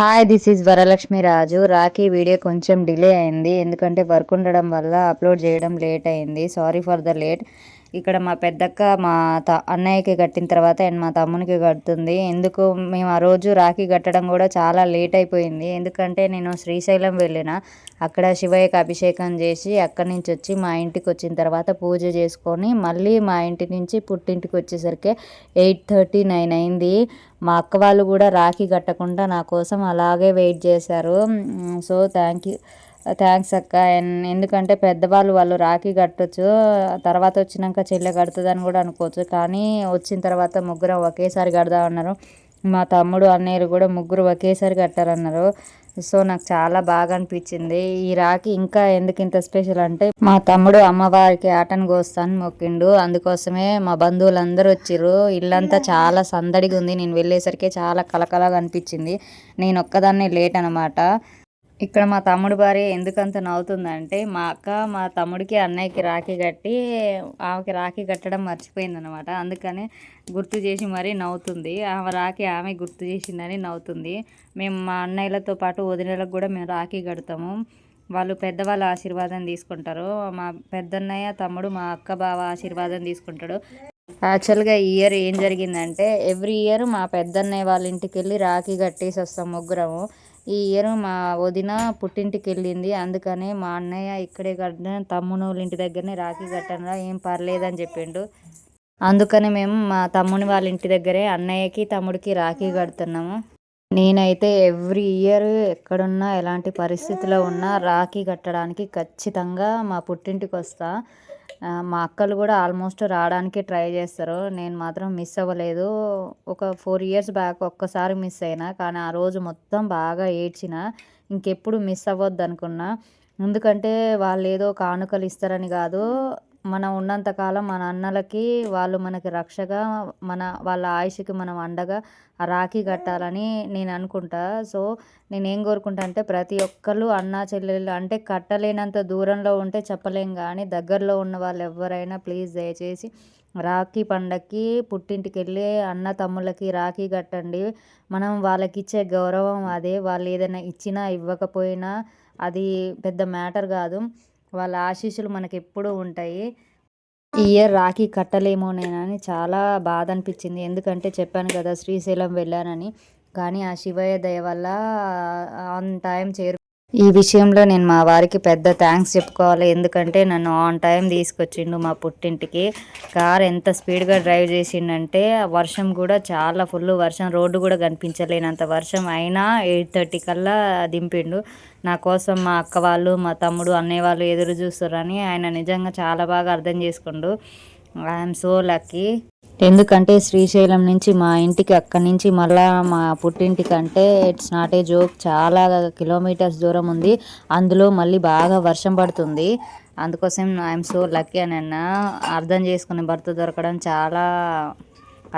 Hi this is Varalakshmi Raju Rakhi video కొంచెం delay అయింది. ఎందుకంటే వర్క్ ఉండడం వల్ల అప్లోడ్ చేయడం లేట్ అయింది. సారీ ఫర్ ద లేట్ ఇక్కడ మా పెద్దక్క మా త అన్నయ్యకి కట్టిన తర్వాత అండ్ మా తమ్మునికి కడుతుంది. ఎందుకు? మేము ఆ రోజు రాఖీ కట్టడం కూడా చాలా లేట్ అయిపోయింది. ఎందుకంటే నేను శ్రీశైలం వెళ్ళిన అక్కడ శివయ్యకి అభిషేకం చేసి అక్కడి నుంచి వచ్చి మా ఇంటికి వచ్చిన తర్వాత పూజ చేసుకొని మళ్ళీ మా ఇంటి నుంచి పుట్టింటికి వచ్చేసరికి ఎయిట్ థర్టీ నైన్ అయింది. మా అక్క వాళ్ళు కూడా రాఖీ కట్టకుండా నా కోసం అలాగే వెయిట్ చేశారు. So thank you. థ్యాంక్స్ అక్క. ఎందుకంటే పెద్దవాళ్ళు వాళ్ళు రాఖీ కట్టొచ్చు తర్వాత వచ్చినాక చెల్లె కడుతుందని కూడా అనుకోవచ్చు. కానీ వచ్చిన తర్వాత ముగ్గురం ఒకేసారి కడదామన్నారు మా తమ్ముడు అన్నయ్యలు కూడా ముగ్గురు ఒకేసారి కట్టారన్నారు. సో నాకు చాలా బాగా అనిపించింది. ఈ రాఖీ ఇంకా ఎందుకు ఇంత స్పెషల్ అంటే మా తమ్ముడు అమ్మవారికి ఆటను కోస్తాను మొక్కిండు. అందుకోసమే మా బంధువులందరూ వచ్చిర్రు. ఇల్లంతా చాలా సందడిగా ఉంది. నేను వెళ్ళేసరికి చాలా కలకలగా అనిపించింది. నేను ఒక్కదాన్నే లేట్ అనమాట ఇక్కడ మా తమ్ముడు భార్య ఎందుకంత నవ్వుతుందంటే మా అక్క మా తమ్ముడికి అన్నయ్యకి రాఖీ కట్టి ఆమెకి రాఖీ కట్టడం మర్చిపోయిందనమాట అందుకని గుర్తు చేసి మరీ నవ్వుతుంది. ఆమె రాఖీ ఆమె గుర్తు చేసిందని నవ్వుతుంది. మేము మా అన్నయ్యలతో పాటు వదినలకు కూడా మేము రాఖీ కడతాము. వాళ్ళు పెద్దవాళ్ళ ఆశీర్వాదం తీసుకుంటారు. మా పెద్దన్నయ్య తమ్ముడు మా అక్క బావ ఆశీర్వాదం తీసుకుంటాడు. యాక్చువల్గా ఈ ఇయర్ ఏం జరిగిందంటే ఎవ్రీ ఇయర్ మా పెద్దన్నయ్య వాళ్ళ ఇంటికి వెళ్ళి రాఖీ కట్టేసి వస్తాం ముగ్గురము. ఈ ఇయర్ మా వదిన పుట్టింటికి వెళ్ళింది అందుకనే మా అన్నయ్య ఇక్కడే కట్టిన వాళ్ళ ఇంటి దగ్గరనే రాఖీ కట్టనరా ఏం పర్లేదని చెప్పిండు. అందుకని మేము మా తమ్ముని వాళ్ళ ఇంటి దగ్గరే అన్నయ్యకి తమ్ముడికి రాఖీ కడుతున్నాము. నేనైతే ఎవ్రీ ఇయర్ ఎక్కడున్నా ఎలాంటి పరిస్థితిలో ఉన్నా రాఖీ కట్టడానికి ఖచ్చితంగా మా పుట్టింటికి వస్తా మా అక్కలు కూడా ఆల్మోస్ట్ రావడానికి ట్రై చేస్తారు. నేను మాత్రం మిస్ అవ్వలేదు. ఒక ఫోర్ ఇయర్స్ బ్యాక్ ఒక్కసారి మిస్ అయినా కానీ ఆ రోజు మొత్తం బాగా ఏడ్చిన ఇంకెప్పుడు మిస్ అవ్వద్దు అనుకున్నా ఎందుకంటే వాళ్ళు ఏదో కానుకలు ఇస్తారని కాదు. మనం ఉన్నంతకాలం మన అన్నలకి వాళ్ళు మనకి రక్షగా మన వాళ్ళ ఆయుష్కి మనం అండగా రాఖీ కట్టాలని నేను అనుకుంటా. సో నేను ఏం కోరుకుంటా అంటే ప్రతి ఒక్కళ్ళు అన్న చెల్లెళ్ళు అంటే కట్టలేనంత దూరంలో ఉంటే చెప్పలేం కానీ దగ్గరలో ఉన్న వాళ్ళు ఎవరైనా ప్లీజ్ దయచేసి రాఖీ పండక్కి పుట్టింటికి వెళ్ళి అన్న తమ్ముళ్ళకి రాఖీ కట్టండి. మనం వాళ్ళకి ఇచ్చే గౌరవం అదే. వాళ్ళు ఏదైనా ఇచ్చినా ఇవ్వకపోయినా అది పెద్ద మ్యాటర్ కాదు. వాళ్ళ ఆశీస్సులు మనకి ఎప్పుడూ ఉంటాయి. ఈ ఇయర్ రాఖీ కట్టలేమోనేనని చాలా బాధ అనిపించింది ఎందుకంటే చెప్పాను కదా శ్రీశైలం వెళ్ళానని. కానీ ఆ శివయ్య దయ వల్ల ఆన్ టైం చేరు ఈ విషయంలో నేను మా వారికి పెద్ద థ్యాంక్స్ చెప్పుకోవాలి. ఎందుకంటే నన్ను ఆన్ టైం తీసుకొచ్చిండు మా పుట్టింటికి. కార్ ఎంత స్పీడ్గా డ్రైవ్ చేసిండంటే వర్షం కూడా చాలా ఫుల్ వర్షం. రోడ్డు కూడా కనిపించలేనంత వర్షం అయినా ఎయిట్ థర్టీ కల్లా దింపిండు. నా కోసం మా అక్క వాళ్ళు మా తమ్ముడు అన్నయ్య వాళ్ళు ఎదురు చూస్తారని ఆయన నిజంగా చాలా బాగా అర్థం చేసుకుండు. ఐఎమ్ సో లక్కీ ఎందుకంటే శ్రీశైలం నుంచి మా ఇంటికి అక్కడి నుంచి మళ్ళా మా పుట్టింటికి అంటే ఇట్స్ నాట్ ఏ జోక్ చాలా కిలోమీటర్స్ దూరం ఉంది. అందులో మళ్ళీ బాగా వర్షం పడుతుంది. అందుకోసం ఐఎమ్ సో లక్కీ అని అన్న అర్థం చేసుకునే భర్త దొరకడం చాలా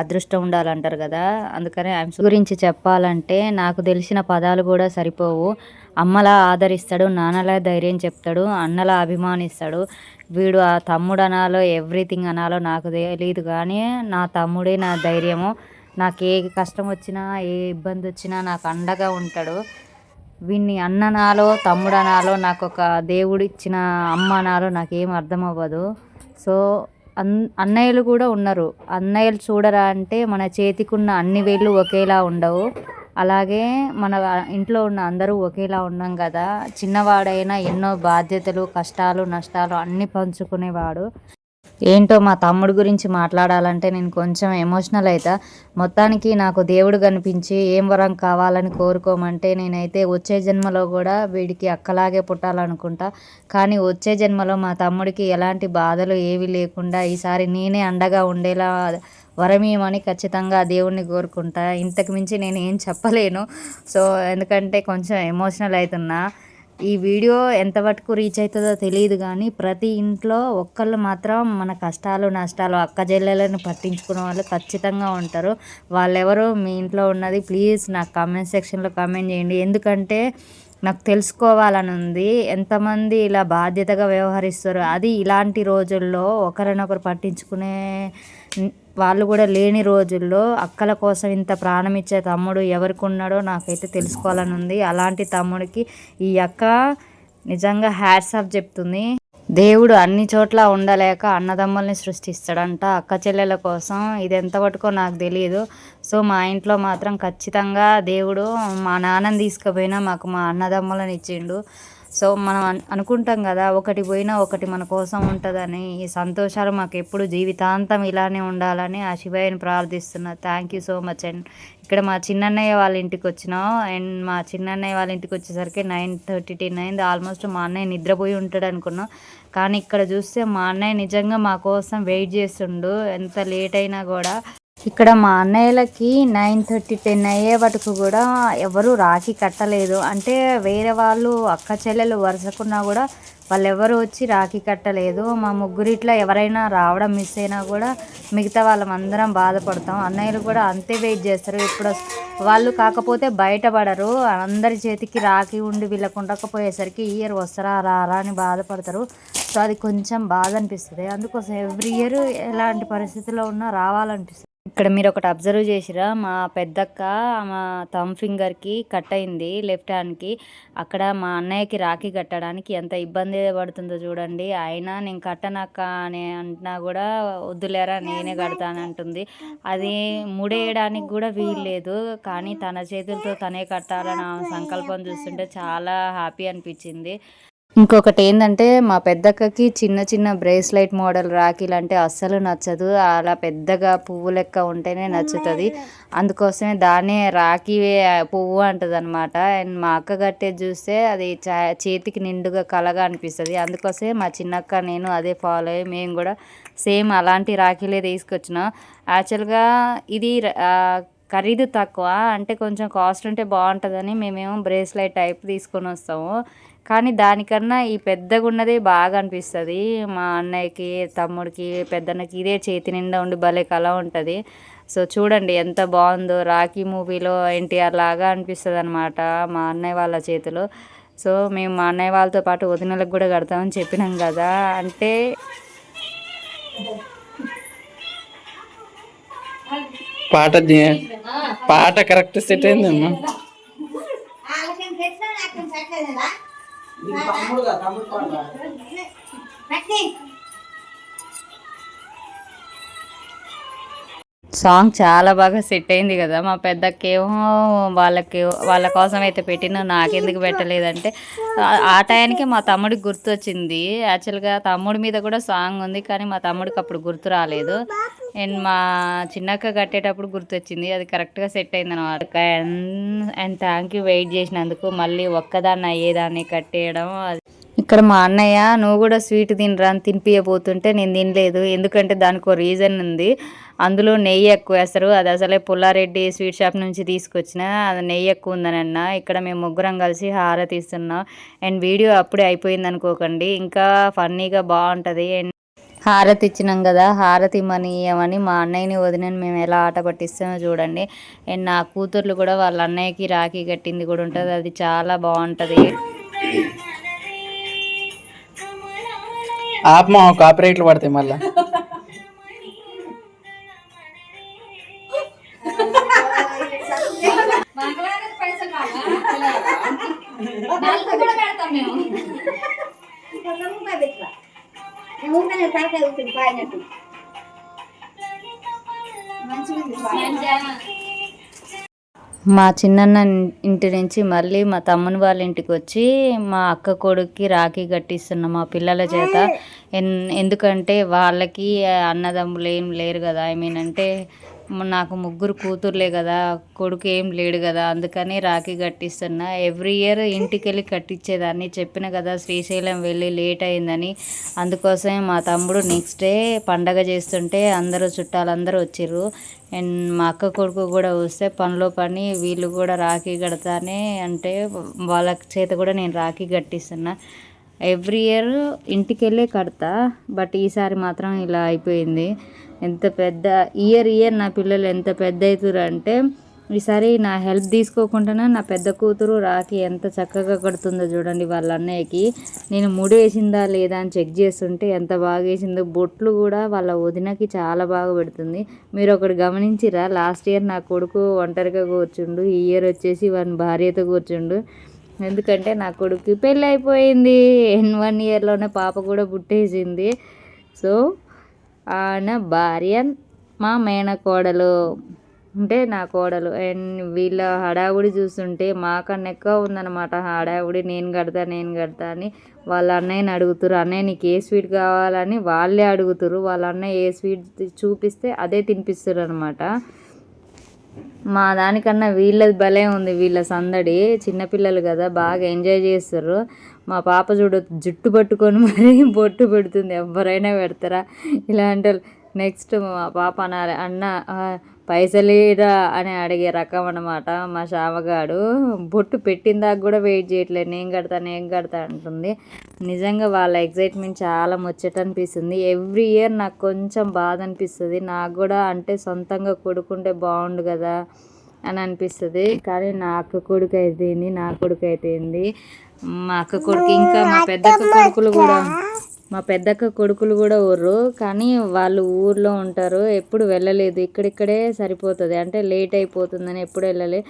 అదృష్టం ఉండాలంటారు కదా. అందుకని ఐఎమ్ గురించి చెప్పాలంటే నాకు తెలిసిన పదాలు కూడా సరిపోవు. అమ్మలా ఆదరిస్తాడు నాన్నలా ధైర్యం చెప్తాడు అన్నలా అభిమానిస్తాడు. వీడు ఆ తమ్ముడు అనాలో ఎవ్రీథింగ్ అనాలో నాకు తెలియదు కానీ నా తమ్ముడే నా ధైర్యము. నాకు ఏ కష్టం వచ్చినా ఏ ఇబ్బంది వచ్చినా నాకు అండగా ఉంటాడు. వీడిని అన్ననాలో తమ్ముడనాలో నాకు ఒక దేవుడు ఇచ్చిన అమ్మ అనాలో నాకేం అర్థం అవ్వదు. సో అన్ అన్నయ్యలు కూడా ఉన్నారు. అన్నయ్యలు చూడరా అంటే మన చేతికున్న అన్ని వేళ్ళు ఒకేలా ఉండవు. అలాగే మన ఇంట్లో ఉన్న అందరూ ఒకేలా ఉన్నాం కదా. చిన్నవాడైనా ఎన్నో బాధ్యతలు కష్టాలు నష్టాలు అన్నీ పంచుకునేవాడు. ఏంటో మా తమ్ముడు గురించి మాట్లాడాలంటే నేను కొంచెం ఎమోషనల్ అవుతా మొత్తానికి నాకు దేవుడు కనిపించి ఏం వరం కావాలని కోరుకోమంటే నేనైతే వచ్చే జన్మలో కూడా వీడికి అక్కలాగే పుట్టాలనుకుంటా. కానీ వచ్చే జన్మలో మా తమ్ముడికి ఎలాంటి బాధలు ఏవి లేకుండా ఈసారి నేనే అండగా ఉండేలా వరమేమని ఖచ్చితంగా దేవుణ్ణి కోరుకుంటా. ఇంతకు మించి నేను ఏం చెప్పలేను. సో ఎందుకంటే కొంచెం ఎమోషనల్ అవుతున్నా ఈ వీడియో ఎంత వరకు రీచ్ అవుతుందో తెలియదు కానీ ప్రతి ఇంట్లో ఒక్కళ్ళు మాత్రం మన కష్టాలు నష్టాలు అక్క చెల్లెలను పట్టించుకునే వాళ్ళు ఖచ్చితంగా ఉంటారు. వాళ్ళెవరో మీ ఇంట్లో ఉన్నది ప్లీజ్ నాకు కామెంట్ సెక్షన్లో కామెంట్ చేయండి. ఎందుకంటే నాకు తెలుసుకోవాలని ఉంది ఎంతమంది ఇలా బాధ్యతగా వ్యవహరిస్తారు. అది ఇలాంటి రోజుల్లో ఒకరినొకరు పట్టించుకునే వాళ్ళు కూడా లేని రోజుల్లో అక్కల కోసం ఇంత ప్రాణం ఇచ్చే తమ్ముడు ఎవరికి ఉన్నాడో నాకైతే తెలుసుకోవాలని ఉంది అలాంటి తమ్ముడికి ఈ అక్క నిజంగా హ్యాట్స్ ఆఫ్ చెప్తుంది. దేవుడు అన్ని చోట్ల ఉండలేక అన్నదమ్ముల్ని సృష్టిస్తాడంట అక్క చెల్లెల కోసం. ఇది ఎంత పట్టుకో నాకు తెలియదు సో మా ఇంట్లో మాత్రం ఖచ్చితంగా దేవుడు మా నాన్నని తీసుకుపోయినా మాకు మా అన్నదమ్ములను ఇచ్చిండు. సో మనం అనుకుంటాం కదా ఒకటి పోయినా ఒకటి మన కోసం ఉంటుందని. ఈ సంతోషాలు మాకు ఎప్పుడు జీవితాంతం ఇలానే ఉండాలని ఆ శివయ్యని ప్రార్థిస్తున్నా. Thank you so much. And ఇక్కడ మా చిన్నన్నయ్య వాళ్ళ ఇంటికి వచ్చినాం. అండ్ మా చిన్నన్నయ్య వాళ్ళ ఇంటికి వచ్చేసరికి నైన్ థర్టీ టెన్ అయింది ఆల్మోస్ట్ మా అన్నయ్య నిద్రపోయి ఉంటాడు అనుకున్నాం. కానీ ఇక్కడ చూస్తే మా అన్నయ్య నిజంగా మా కోసం వెయిట్ చేస్తుండు. ఎంత లేట్ అయినా కూడా ఇక్కడ మా అన్నయ్యలకి నైన్ థర్టీ టెన్ అయ్యే వరకు కూడా ఎవరు రాఖీ కట్టలేదు. అంటే వేరే వాళ్ళు అక్క చెల్లెలు వరుసకున్నా కూడా వాళ్ళెవరు వచ్చి రాఖీ కట్టలేదు. మా ముగ్గురిట్లా ఎవరైనా రావడం మిస్ అయినా కూడా మిగతా వాళ్ళమందరం బాధపడతాం. అన్నయ్యలు కూడా అంతే వెయిట్ చేస్తారు. ఇప్పుడు వాళ్ళు కాకపోతే బయటపడరు. అందరి చేతికి రాఖీ ఉండి వీళ్ళకు ఉండకపోయేసరికి ఈ ఇయర్ వస్తారా రారా అని బాధపడతారు. సో అది కొంచెం బాధ అనిపిస్తుంది. అందుకోసం ఎవ్రీ ఇయర్ ఎలాంటి పరిస్థితుల్లో ఉన్నా రావాలనిపిస్తుంది. ఇక్కడ మీరు ఒకటి అబ్జర్వ్ చేసిరా మా పెద్దక్క మా థమ్ ఫింగర్కి కట్ అయింది లెఫ్ట్ హ్యాండ్కి అక్కడ మా అన్నయ్యకి రాఖీ కట్టడానికి ఎంత ఇబ్బంది పడుతుందో చూడండి. అయినా నేను కట్టనక్క అని అంటున్నా కూడా వద్దులేరా నేనే కడతానంటుంది. అది ముడేయడానికి కూడా వీల్లేదు కానీ తన చేతులతో తనే కట్టాలని సంకల్పం చూస్తుంటే చాలా హ్యాపీ అనిపించింది. ఇంకొకటి ఏంటంటే మా పెద్దక్కకి చిన్న చిన్న బ్రేస్లైట్ మోడల్ రాఖీలు అంటే అస్సలు నచ్చదు. అలా పెద్దగా పువ్వు లెక్క ఉంటేనే నచ్చుతుంది. అందుకోసమే దాన్నే రాఖీ పువ్వు అంటది అనమాట అండ్ మా అక్క కట్టేది చూస్తే అది చేతికి నిండుగా కలగా అనిపిస్తుంది. అందుకోసమే మా చిన్నక్క నేను అదే ఫాలో అయ్యి మేము కూడా సేమ్ అలాంటి రాఖీలే తీసుకొచ్చినాం. యాక్చువల్గా ఇది ఖరీదు తక్కువ అంటే కొంచెం కాస్ట్ ఉంటే బాగుంటుందని మేమేమో బ్రేస్లైట్ టైప్ తీసుకొని వస్తాము. కానీ దానికన్నా ఈ పెద్దగా ఉన్నదే బాగా అనిపిస్తుంది. మా అన్నయ్యకి తమ్ముడికి పెద్దన్నకి ఇదే చేతి నిండా ఉండి భలే కళ ఉంటుంది. సో చూడండి ఎంత బాగుందో రాఖీ మూవీలో ఎన్టీఆర్ లాగా అనిపిస్తుంది అనమాట మా అన్నయ్య వాళ్ళ చేతిలో. సో మేము మా అన్నయ్య వాళ్ళతో పాటు వదినలకు కూడా కడతామని చెప్పినాం కదా. అంటే పాట పాట కరెక్ట్ సెట్ అయిందమ్మా సాంగ్ చాలా బాగా సెట్ అయింది కదా. మా పెద్దకేమో వాళ్ళకి వాళ్ళ కోసం అయితే పెట్టిన నాకెందుకు పెట్టలేదంటే ఆ- టయానికి మా తమ్ముడికి గుర్తొచ్చింది. యాక్చువల్గా తమ్ముడి మీద కూడా సాంగ్ ఉంది కానీ మా తమ్ముడికి అప్పుడు గుర్తు రాలేదు. అండ్ మా చిన్నక్క కట్టేటప్పుడు గుర్తొచ్చింది. అది కరెక్ట్గా సెట్ అయింది అనమాట అండ్ థ్యాంక్ యూ వెయిట్ చేసినందుకు మళ్ళీ ఒక్కదాన్ని అయ్యేదాన్ని కట్టేయడం అది. ఇక్కడ మా అన్నయ్య నువ్వు కూడా స్వీట్ తినరా అని తినిపించబోతుంటే నేను తినలేదు. ఎందుకంటే దానికి ఒక రీజన్ ఉంది. అందులో నెయ్యి ఎక్కువ వేస్తారు. అది అసలే పుల్లారెడ్డి స్వీట్ షాప్ నుంచి తీసుకొచ్చిన. అది నెయ్యి ఎక్కువ ఉందని అన్న. ఇక్కడ మేము ముగ్గురం కలిసి హారతి ఇస్తున్నాం అండ్ వీడియో అప్పుడే అయిపోయింది అనుకోకండి. ఇంకా ఫన్నీగా బాగుంటుంది. అండ్ హారతి ఇచ్చినాం కదా. హారతి ఇమ్మని ఇవ్వమని మా అన్నయ్యని వదినని మేము ఎలా ఆట పట్టిస్తామో చూడండి. అండ్ నా కూతుర్లు కూడా వాళ్ళ అన్నయ్యకి రాఖీ కట్టింది కూడా ఉంటుంది. అది చాలా బాగుంటుంది. ఆపమా కాపరేట్లు పడతాయి మళ్ళీ. ఒక రూపాయి పెట్టిరా? నేను ఊరికనే తలకాయ ఊరికి పాయినట్టు మంచిగా ఉంది పాయ. మా చిన్నన్న ఇంటి నుంచి మళ్ళీ మా తమ్ముని వాళ్ళ ఇంటికి వచ్చి మా అక్క కొడుక్కి రాఖీ కట్టిస్తున్నా మా పిల్లల చేత. ఎన్- ఎందుకంటే వాళ్ళకి అన్నదమ్ములు ఏం లేరు కదా. ఐ మీన్ అంటే నాకు ముగ్గురు కూతుర్లే కదా కొడుకు ఏం లేడు కదా అందుకని రాఖీ కట్టిస్తున్నా. ఎవ్రీ ఇయర్ ఇంటికి వెళ్ళి కట్టించేదాన్ని చెప్పిన కదా శ్రీశైలం వెళ్ళి లేట్ అయిందని. అందుకోసమే మా తమ్ముడు నెక్స్ట్ డే పండగ చేస్తుంటే అందరూ చుట్టాలందరూ వచ్చిర్రు. అండ్ మా అక్క కొడుకు కూడా వస్తే పనిలో పని వీళ్ళు కూడా రాఖీ కడతానే అంటే వాళ్ళ చేత కూడా నేను రాఖీ కట్టిస్తున్నా. ఎవ్రీ ఇయర్ ఇంటికి వెళ్ళే కడతా బట్ ఈసారి మాత్రం ఇలా అయిపోయింది. ఎంత పెద్ద ఇయర్ ఇయర్ నా పిల్లలు ఎంత పెద్ద అవుతారు అంటే ఈసారి నా హెల్ప్ తీసుకోకుండానే నా పెద్ద కూతురు రాఖీ ఎంత చక్కగా కడుతుందో చూడండి వాళ్ళ అన్నయ్యకి. నేను ముడి వేసిందా లేదా అని చెక్ చేస్తుంటే ఎంత బాగా వేసిందో బొట్లు కూడా వాళ్ళ వదినకి చాలా బాగా పెడుతుంది. మీరు ఒకటి గమనించిరా లాస్ట్ ఇయర్ నా కొడుకు ఒంటరిగా కూర్చుండు ఈ ఇయర్ వచ్చేసి వాని భార్యతో కూర్చుండు. ఎందుకంటే నా కొడుకు పెళ్ళి అయిపోయింది వన్ ఇయర్లోనే పాప కూడా పుట్టేసింది. సో ఆయన భార్య మా మేనకోడలు అంటే నా కోడలు. అండ్ వీళ్ళ హడావుడి చూస్తుంటే మాకన్నా ఎక్కువ ఉందన్నమాట. హడావుడి నేను కడతా నేను కడతా అని వాళ్ళ అన్నయ్యని అడుగుతారు అన్నయ్య నీకు ఏ స్వీట్ కావాలని వాళ్ళే అడుగుతారు వాళ్ళ అన్నయ్య ఏ స్వీట్ చూపిస్తే అదే తినిపిస్తారు అనమాట మా దానికన్నా వీళ్ళది భలే ఉంది. వీళ్ళ సందడి చిన్నపిల్లలు కదా బాగా ఎంజాయ్ చేస్తారు మా పాప చూడ జుట్టు పట్టుకొని మరీ బొట్టు పెడుతుంది. ఎవరైనా పెడతారా? ఇలాంటి నెక్స్ట్ మా పాప అనాలి అన్న పైసలేరా అని అడిగే రకం అనమాట మా శామగాడు బొట్టు పెట్టిందాక కూడా వెయిట్ చేయట్లేదు. నేను కడతా నేను కడతా అంటుంది. నిజంగా వాళ్ళ ఎగ్జైట్మెంట్ చాలా ముచ్చట అనిపిస్తుంది. ఎవ్రీ ఇయర్ నాకు కొంచెం బాధ అనిపిస్తుంది. నాకు కూడా అంటే సొంతంగా కొడుకుంటే బాగుండు కదా అని అనిపిస్తుంది. కానీ నా అక్క కొడుకు అయితేంది నా కొడుకు అయితేంది మా అక్క కొడుకు ఇంకా మా పెద్దక్క కొడుకులు కూడా మా పెద్దక్క కొడుకులు కూడా ఊర్రు. కానీ వాళ్ళు ఊర్లో ఉంటారు ఎప్పుడు వెళ్ళలేదు. ఇక్కడిక్కడే సరిపోతుంది. అంటే లేట్ అయిపోతుందని ఎప్పుడు వెళ్ళలే.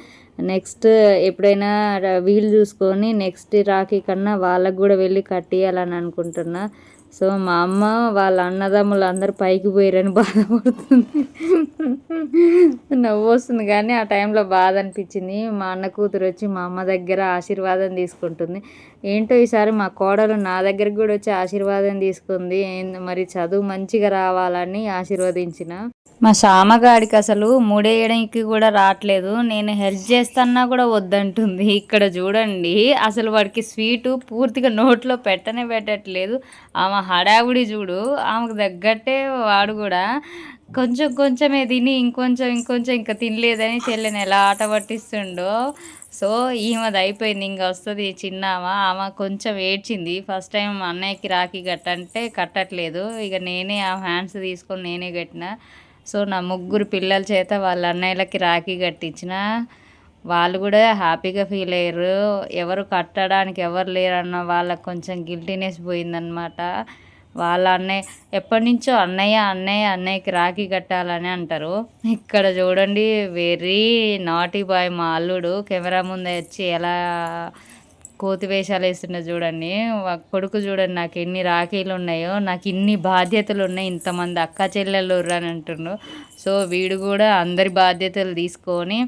నెక్స్ట్ ఎప్పుడైనా వీలు చూసుకొని నెక్స్ట్ రాఖీ కన్నా వాళ్ళకు కూడా వెళ్ళి కట్టియాలని అనుకుంటున్నా. సో మా అమ్మ వాళ్ళ అన్నదమ్ములు అందరు పైకి పోయారని బాధపడుతుంది. నవ్వు వస్తుంది కానీ ఆ టైంలో బాధ అనిపించింది. మా అన్న కూతురు వచ్చి మా అమ్మ దగ్గర ఆశీర్వాదం తీసుకుంటుంది. ఏంటో ఈసారి మా కోడలు నా దగ్గరికి కూడా వచ్చి ఆశీర్వాదం తీసుకుంది. మరి చదువు మంచిగా రావాలని ఆశీర్వదించిన. మా శ్యామగాడికి అసలు మూడేయడానికి కూడా రావట్లేదు. నేను హెల్ప్ చేస్తాన్నా కూడా వద్దంటుంది. ఇక్కడ చూడండి అసలు వాడికి స్వీటు పూర్తిగా నోట్లో పెట్టనే పెట్టట్లేదు. ఆమె హడావుడి చూడు ఆమెకు తగ్గట్టే వాడు కూడా కొంచెం కొంచెమే తిని ఇంకొంచెం ఇంకొంచెం ఇంకా తినలేదని చెల్లెని ఎలా ఆట పట్టిస్తుండో. సో ఈమెది అయిపోయింది. ఇంకా వస్తుంది చిన్న ఆమె. ఆమె కొంచెం ఏడ్చింది. ఫస్ట్ టైం అన్నయ్యకి రాఖీ కట్టంటే కట్టట్లేదు. ఇక నేనే ఆ హ్యాండ్స్ తీసుకొని నేనే కట్టిన. సో నా ముగ్గురు పిల్లల చేత వాళ్ళ అన్నయ్యలకి రాఖీ కట్టించిన వాళ్ళు కూడా హ్యాపీగా ఫీల్ అయ్యారు. ఎవరు కట్టడానికి ఎవరు లేరన్న వాళ్ళకి కొంచెం గిల్టీనెస్ పోయిందనమాట వాళ్ళ అన్నయ్య ఎప్పటి నుంచో అన్నయ్య అన్నయ్య అన్నయ్యకి రాఖీ కట్టాలని అంటారు. ఇక్కడ చూడండి వెరీ నాటి బాయ్ మా అల్లుడు. కెమెరా ముందే వచ్చి ఎలా కోతి వేషాలు వేస్తుండే చూడండి. కొడుకు చూడండి నాకు ఎన్ని రాఖీలు ఉన్నాయో నాకు ఇన్ని బాధ్యతలు ఉన్నాయి ఇంతమంది అక్క చెల్లెళ్ళు అని అంటుండ్రు సో వీడు కూడా అందరి బాధ్యతలు తీసుకొని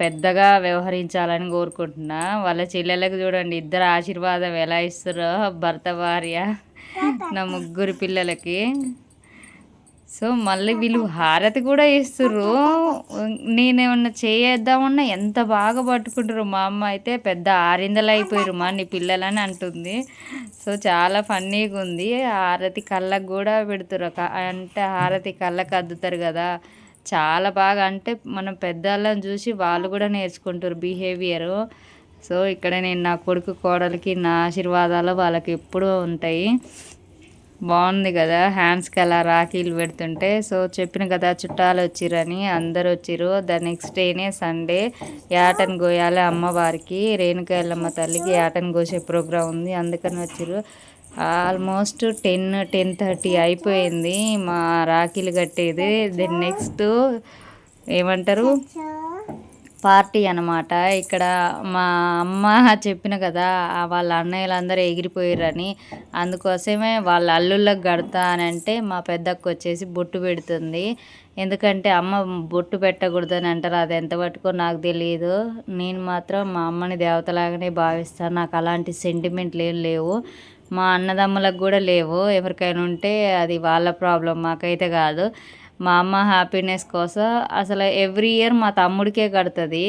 పెద్దగా వ్యవహరించాలని కోరుకుంటున్నా. వాళ్ళ చెల్లెలకు చూడండి ఇద్దరు ఆశీర్వాదం ఎలా ఇస్తారో భర్త భార్య. నా ముగ్గురు పిల్లలకి. సో మళ్ళీ వీళ్ళు హారతి కూడా ఇస్తుర్రు. నేనేమన్నా చేయేద్దామన్నా ఎంత బాగా పట్టుకుంటారు. మా అమ్మ అయితే పెద్ద ఆరిందలు అయిపోయారు మా నీ పిల్లలని అంటుంది. సో చాలా ఫన్నీగా ఉంది. హారతి కళ్ళకు కూడా పెడుతురు అంటే హారతి కళ్ళకు అద్దుతారు కదా. చాలా బాగా అంటే మనం పెద్దవాళ్ళని చూసి వాళ్ళు కూడా నేర్చుకుంటారు బిహేవియర్. సో ఇక్కడ నేను నా కొడుకు కోడలికి నా ఆశీర్వాదాలు వాళ్ళకి ఎప్పుడూ ఉంటాయి. బాగుంది కదా హ్యాండ్స్కి అలా రాఖీలు పెడుతుంటే. సో చెప్పిన కదా చుట్టాలు వచ్చిరని అందరు వచ్చిర్రు. ద నెక్స్ట్ డేనే సండే యాటన్ గోయాలి అమ్మవారికి రేణుకా ఎల్లమ్మ తల్లికి యాటన్ కోసే ప్రోగ్రాం ఉంది. అందుకని వచ్చిరు ఆల్మోస్ట్ టెన్ టెన్ థర్టీ అయిపోయింది మా రాఖీలు కట్టేది. దెన్ నెక్స్ట్ ఏమంటారు? పార్టీ అనమాట ఇక్కడ మా అమ్మ చెప్పిన కదా వాళ్ళ అన్నయ్యలందరూ ఎగిరిపోయారని అందుకోసమే వాళ్ళ అల్లుళ్ళకి కడతా అని అంటే మా పెద్దక్క వచ్చేసి బొట్టు పెడుతుంది. ఎందుకంటే అమ్మ బొట్టు పెట్టకూడదని అంటారు. అది ఎంత పట్టుకో నాకు తెలియదు నేను మాత్రం మా అమ్మని దేవతలాగానే భావిస్తాను. నాకు అలాంటి సెంటిమెంట్లు ఏం లేవు. మా అన్నదమ్ములకు కూడా లేవు. ఎవరికైనా ఉంటే అది వాళ్ళ ప్రాబ్లం మాకైతే కాదు. మా అమ్మ హ్యాపీనెస్ కోసం. అసలు ఎవ్రీ ఇయర్ మా తమ్ముడికే కడుతుంది.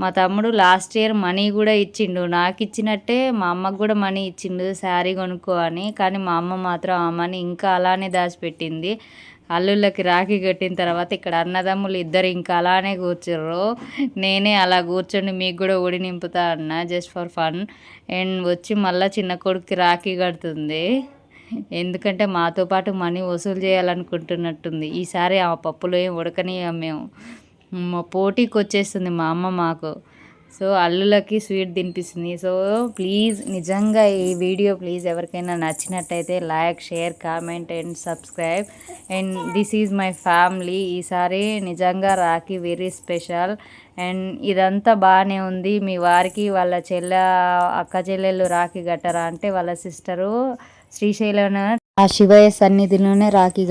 మా తమ్ముడు లాస్ట్ ఇయర్ మనీ కూడా ఇచ్చిండు. నాకు ఇచ్చినట్టే మా అమ్మకు కూడా మనీ ఇచ్చిండు శారీ కొనుక్కో అని. కానీ మా అమ్మ మాత్రం ఆ మనీ ఇంకా అలానే దాచిపెట్టింది. అల్లుళ్ళకి రాఖీ కట్టిన తర్వాత ఇక్కడ అన్నదమ్ములు ఇద్దరు ఇంకా అలానే కూర్చుర్రు. నేనే అలా కూర్చొని మీకు కూడా ఒడి నింపుతా అన్న జస్ట్ ఫర్ ఫన్ అండ్ వచ్చి మళ్ళీ చిన్న కొడుకుకి రాఖీ కడుతుంది. ఎందుకంటే మాతో పాటు మనీ వసూలు చేయాలనుకుంటున్నట్టుంది. ఈసారి ఆ పప్పులో ఏం ఉడకనియం మేము. మా పోటీకి వచ్చేస్తుంది మా అమ్మ మాకు. సో అల్లులకి స్వీట్ తినిపిస్తుంది. సో ప్లీజ్ నిజంగా ఈ వీడియో ప్లీజ్ ఎవరికైనా నచ్చినట్టయితే like share comment and subscribe. And this is my family. ఈసారి నిజంగా రాఖీ వెరీ స్పెషల్. అండ్ ఇదంతా బాగానే ఉంది. మీ వారికి వాళ్ళ చెల్ల అక్క చెల్లెళ్ళు రాఖీ కట్టరా అంటే వాళ్ళ సిస్టరు శ్రీశైలం ఆ శివయ్య సన్నిధిలోనే రాఖీ